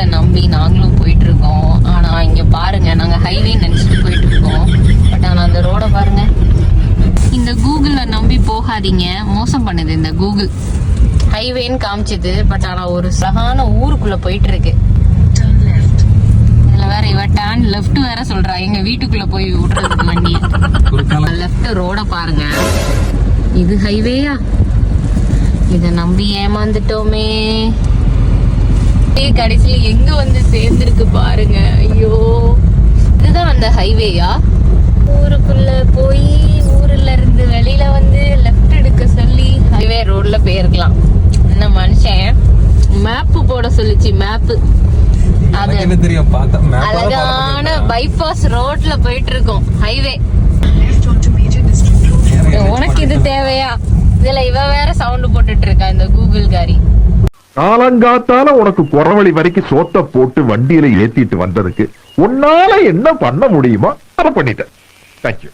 கூகுள நம்பி நாங்களும் போயிட்டு இருக்கோம் ஆனா இங்க பாருங்க நாங்க ஹைவே நினைச்சிட்டு போயிட்டு இருக்கோம் பட் ஆனா அந்த ரோட பாருங்க. இந்த கூகுள நம்பி போகாதீங்க. மோசம் பண்ணுது இந்த கூகுள் ஹைவேன்னு காமிச்சது. பட் ஆனா ஒரு சகான ஊருக்குள்ள போயிட்டு இருக்கு வேற இவ டேன் லெஃப்ட் வேற சொல்றா. எங்க வீட்டுக்குள்ள போய் விடுறதுக்கு குறுக்கால. லெஃப்ட் ரோட பாருங்க. இது ஹைவேயா இத நம்பி ஏமாந்துட்டோமே. ஏய், கடைசியில எங்க வந்து சேர்ந்திருக்கு பாருங்க. ஐயோ. இதுதான் அந்த ஹைவேயா ஊருக்குள்ள போய் ஊர்ல இருந்து வெளியில வந்து லெஃப்ட் எடுக்க சொல்லி ஹைவே ரோட்ல போயிருக்கலாம். இந்த மனுஷன்? மேப் போட சொல்லுச்சு மேப் அது எனக்கு என்ன தெரியும்? பார்த்தா map ஆ தான் அழகான பைபாஸ் ரோட்ல போயிட்டு இருக்கோம் ஹைவே. உனக்கு இது தேவையா? இதுல இவ வேற சவுண்ட் போட்டுட்டு இருக்கா இந்த கூகுள் காரி. காலங்காத்தால உனக்கு குறவழி வரைக்கும் சோத்த போட்டு வண்டியில ஏத்திட்டு வந்ததுக்கு உன்னால என்ன பண்ண முடியுமோ அதை பண்ணிட்டேன். தேங்க்யூ